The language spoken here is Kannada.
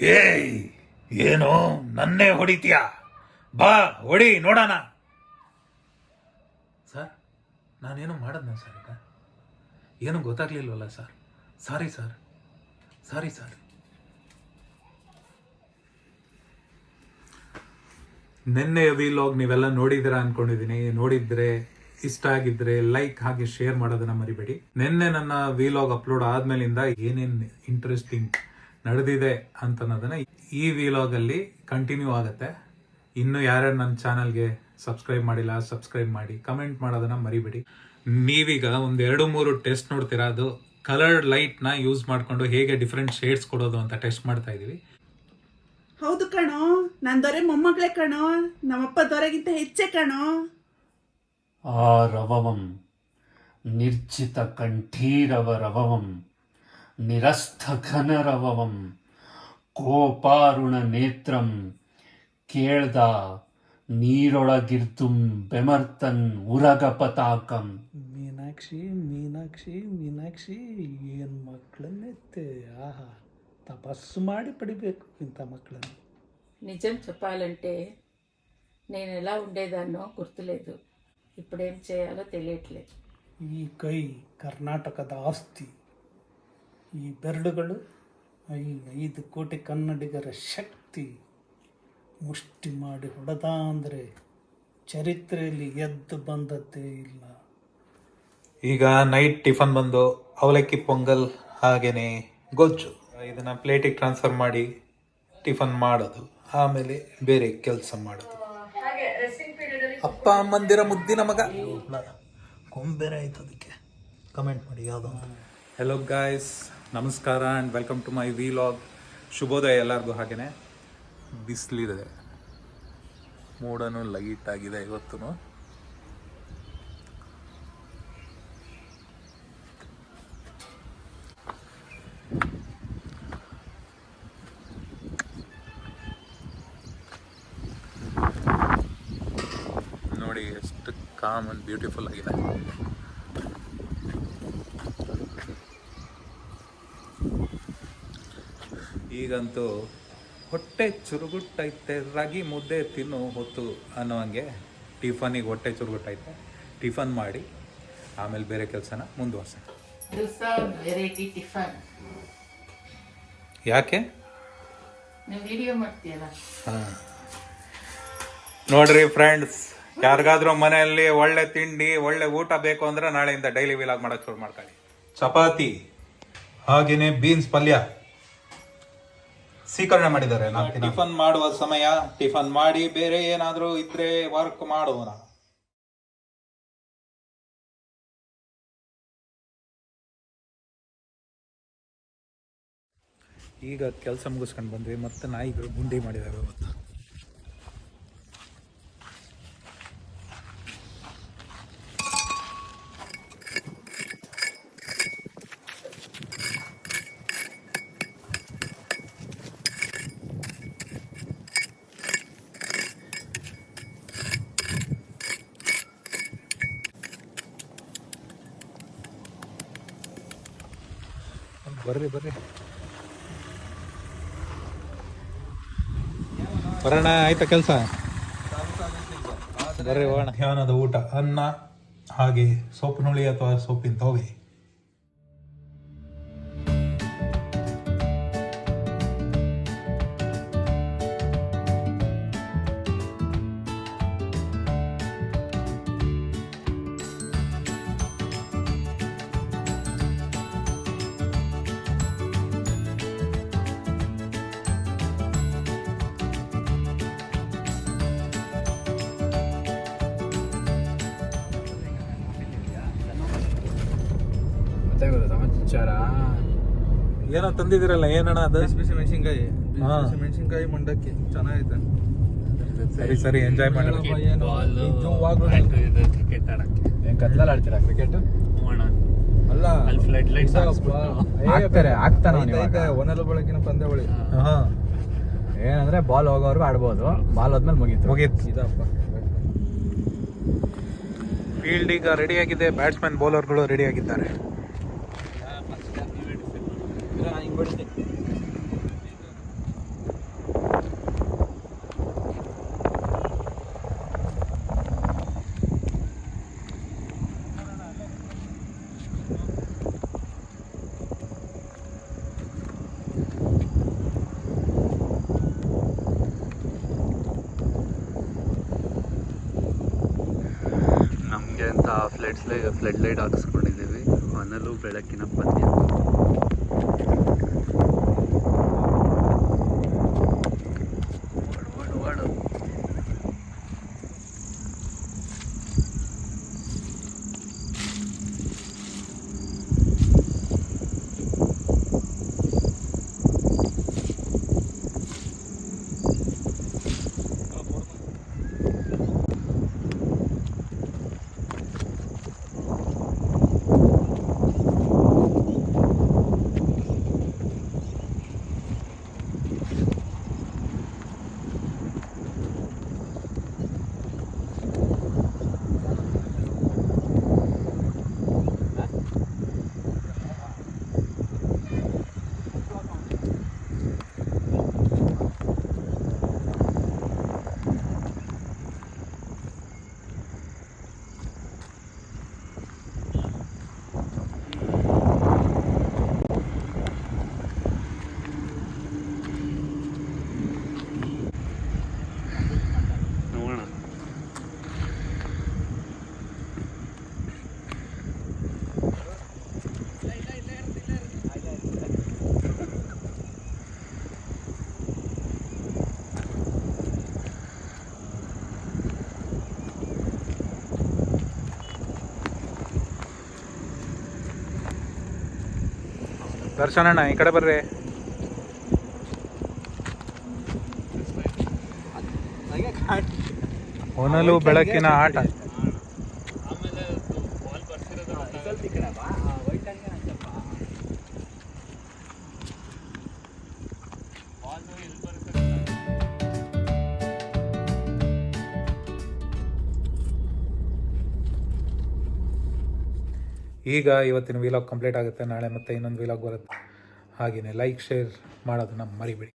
ಏಯ್, ಏನು ನನ್ನೇ ಹೊಡಿತೀಯಾ? ಬಾ, ಹೊಡಿ, ನೋಡೋಣ. ಸರ್, ನಾನೇನು ಮಾಡದ್ನ ಸರ್ ಈಗ? ಏನು ಗೊತ್ತಾಗ್ಲಿಲ್ವಲ್ಲ sir? Sorry sir. Sorry sir. ನಿನ್ನೆಯ ವಿಲಾಗ್ ನೀವೆಲ್ಲ ನೋಡಿದ್ದೀರಾ ಅನ್ಕೊಂಡಿದ್ದೀನಿ. ನೋಡಿದ್ರೆ, ಇಷ್ಟ ಆಗಿದ್ರೆ ಲೈಕ್ ಹಾಗೆ ಶೇರ್ ಮಾಡೋದನ್ನ ಮರಿಬೇಡಿ. ನಿನ್ನೆ ನನ್ನ ವಿಲಾಗ್ ಅಪ್ಲೋಡ್ ಆದ್ಮೇಲಿಂದ ಏನೇನು ಇಂಟ್ರೆಸ್ಟಿಂಗ್ ನಡೆದಿದೆ ಅಂತನ್ನೋದನ್ನ ಈ ವಿಲಾಗಲ್ಲಿ ಕಂಟಿನ್ಯೂ ಆಗುತ್ತೆ. ಇನ್ನು ಯಾರ್ಯಾರು ನನ್ನ ಚಾನಲ್ಗೆ ಸಬ್ಸ್ಕ್ರೈಬ್ ಮಾಡಿಲ್ಲ ಸಬ್ಸ್ಕ್ರೈಬ್ ಮಾಡಿ ಕಮೆಂಟ್ ಮಾಡೋದನ್ನ ಮರಿಬೇಡಿ. ನೀವೀಗ ಒಂದು ಎರಡು ಮೂರು ಟೆಸ್ಟ್ ನೋಡ್ತೀರಾ? ಅದು ಕಲರ್ಡ್ ಲೈಟ್ನ ಯೂಸ್ ಮಾಡ್ಕೊಂಡು ಹೇಗೆ ಡಿಫ್ರೆಂಟ್ ಶೇಡ್ಸ್ ಕೊಡೋದು ಅಂತ ಟೆಸ್ಟ್ ಮಾಡ್ತಾ ಇದೀವಿ. ಹೌದು ಕಣೋ ನನ್ನ ದೊರೆ ಮೊಮ್ಮಗಳೇ ಕಣೋ ನಮ್ಮಪ್ಪ ದೊರೆಗಿಂತ ಹೆಚ್ಚೆ ಕಣೋ. ಆ ರವವಂ ನಿರ್ಜಿತ ಕಂಠೀರವ ರವವಂ. నిరస్థనరవం కోపారుణ నేత్రం ಕೇಳ್ದ ನೀರೊಳಗಿರ್ತುಂ బెమర్తన్ ఉరగ పతాకం మీనాక్షి మీనాక్షి మీనాక్షి ఏన్ ಮಕ್ಕಳನ್ನೆತ್ತೆ ఆహా తపస్సు మాడి పడిపోయి ఇంత మక్కలను నిజం చెప్పాలంటే నేను ఎలా ఉండేదాన్నో గుర్తులేదు. ఇప్పుడేం చేయాలో తెలియట్లేదు. ఈ కై కర్ణాటక ఆస్తి ಈ ಬೆರಳುಗಳು ಈ ಐದು ಕೋಟಿ ಕನ್ನಡಿಗರ ಶಕ್ತಿ ಮುಷ್ಟಿ ಮಾಡಿ ಹೊಡೆದ ಅಂದರೆ ಚರಿತ್ರೆಯಲ್ಲಿ ಎದ್ದು ಬಂದದ್ದೇ ಇಲ್ಲ. ಈಗ ನೈಟ್ ಟಿಫನ್ ಬಂದು ಅವಲಕ್ಕಿ ಪೊಂಗಲ್ ಹಾಗೇನೆ ಗೊಜ್ಜು. ಇದನ್ನು ಪ್ಲೇಟಿಗೆ ಟ್ರಾನ್ಸ್ಫರ್ ಮಾಡಿ ಟಿಫನ್ ಮಾಡೋದು ಆಮೇಲೆ ಬೇರೆ ಕೆಲಸ ಮಾಡೋದು. ಅಪ್ಪ ಅಮ್ಮಂದಿರ ಮುದ್ದಿನ ಮಗ. ಕೊಂಬೆರೆ ಆಯ್ತು ಅದಕ್ಕೆ. ಕಮೆಂಟ್ ಮಾಡಿ ಯಾವುದೋ ಹೆಲೋ ಗಾಯ್ಸ್ ನಮಸ್ಕಾರ and welcome to my vlog ಶುಭೋದಯ ಎಲ್ಲರಿಗೂ ಹಾಗೆಯೇ ಬಿಸಿಲಿದೆ. ಮೂಡನು ಲೈಟ್ ಆಗಿದೆ ಇವತ್ತು ನೋಡಿ ಎಷ್ಟು ಕಾಮ್ ಅಂಡ್ ಬ್ಯೂಟಿಫುಲ್ ಆಗಿದೆ. ಈಗಂತೂ ಹೊಟ್ಟೆ ಚುರುಗುಟ್ಟೈತೆ ರಾಗಿ ಮುದ್ದೆ ತಿನ್ನು ಹೊತ್ತು ಅನ್ನೋ ಹಂಗೆ ಟಿಫನಿಗೆ ಹೊಟ್ಟೆ ಚುರುಗುಟ್ಟೈತೆ ಟಿಫನ್ ಮಾಡಿ ಆಮೇಲೆ ಬೇರೆ ಕೆಲಸನ ಮುಂದುವರ್ಸೋಣ. ಟಿಫನ್. ಯಾಕೆ? ನೀವು ವಿಡಿಯೋ ಮಾಡ್ತೀಯಲ್ಲ? ನೋಡ್ರಿ ಫ್ರೆಂಡ್ಸ್ ಯಾರಿಗಾದ್ರೂ ಮನೆಯಲ್ಲಿ ಒಳ್ಳೆ ತಿಂಡಿ ಒಳ್ಳೆ ಊಟ ಬೇಕು ಅಂದ್ರೆ ನಾಳೆಯಿಂದ ಡೈಲಿ ವಿಲಾಗ್ ಮಾಡಕ್ ಶುರು ಮಾಡ್ಕೊಳ್ಳಿ. ಚಪಾತಿ ಹಾಗೇನೆ ಬೀನ್ಸ್ ಪಲ್ಯ. ಸ್ವೀಕರಣೆ ಮಾಡಿದ್ದಾರೆ ಟಿಫನ್ ಮಾಡುವ ಸಮಯ ಟಿಫನ್ ಮಾಡಿ ಬೇರೆ ಏನಾದರೂ ಇದ್ರೆ ವರ್ಕ್ ಮಾಡೋಣ. ಈಗ ಕೆಲಸ ಮುಗಿಸ್ಕೊಂಡು ಬಂದ್ವಿ ಮತ್ತೆ ನಾಯಿಗಳು ಗುಂಡಿ ಮಾಡಿದಾವೆ ಇವತ್ತು ಬರ್ರಿ ಬರ್ರಿ. ಬರೋಣ ಆಯ್ತಾ ಕೆಲಸ? ಬರ್ರಿ, ಹೋಗೋಣ. ಧ್ಯಾನದ ಊಟ, ಅನ್ನ, ಹಾಗೆ ಸೊಪ್ಪಿನುಳಿ ಅಥವಾ ಸೊಪ್ಪಿನ ತೋವೆ ಸಮಾಚಾರ ಏನೋ ತಂದಿದಿರಲ್ಲ ಏನಣ್ಣ ಅದು? ಬಿಸಿ ಮೆಣಸಿನ್ಕಾಯಿ. ಹಾ. ಬಿಸಿ ಮೆಣಸಿನ್ಕಾಯಿ ಮಂಡಕ್ಕಿ ಚೆನ್ನಾಗೈತೆ. ಸರಿ ಸರಿ ಎಂಜಾಯ್ ಮಾಡೋಣ ಕ್ರಿಕೆಟ್ ಆಡಕ್ಕೆ. ಏನ್ ಕತ್ಲಲ್ಲಿ ಆಡ್ತೀರಾ ಕ್ರಿಕೆಟ್ ಅಲ್ಲ ಅಲ್ಲಿ ಫ್ಲಡ್ ಲೈಟ್ಸ್ ಹಾಕ್ತಾರೆ ಹಾಕ್ತಾನ ಒನಲು ಬೆಳಕಿನ ಪಂದ್ಯಾವಳಿ. ಹಾ. ಏನಂದ್ರೆ ಬಾಲ್ ಹೋಗೋರ್ಗು ಆಡ್ಬೋದು. ಬಾಲ್ ಹೋದ್ಮೇಲೆ ಮುಗೀತು. ಮುಗೀತು. ಇದಪ್ಪ ಫೀಲ್ಡ್ ಈಗ ರೆಡಿ ಆಗಿದೆ. ಬ್ಯಾಟ್ಸ್ಮನ್ ಬೌಲರ್ಗಳು ರೆಡಿ ಆಗಿದ್ದಾರೆ. ಅಂತ ಫ್ಲಡ್ ಲೈಟ್ ಫ್ಲಡ್ ಲೈಟ್ ಹಾಕಿಸ್ಕೊಂಡಿದ್ದೀವಿ. ಮನಲ್ಲೂ ಬೆಳಕಿನ ಪಂದ್ಯ ದರ್ಶನಣ್ಣ ಈ ಕಡೆ ಬರ್ರಿ. ಹೊನಲು ಬೆಳಕಿನ ಆಟ. ಈಗ ಇವತ್ತಿನ ವೀಲಾಗ್ ಕಂಪ್ಲೀಟ್ ಆಗುತ್ತೆ. ನಾಳೆ ಮತ್ತೆ ಇನ್ನೊಂದು ವೀಲಾಗ್ ಬರುತ್ತೆ. ಹಾಗೆಯೇ ಲೈಕ್ ಶೇರ್ ಮಾಡೋದನ್ನು ಮರಿಬೇಡಿ.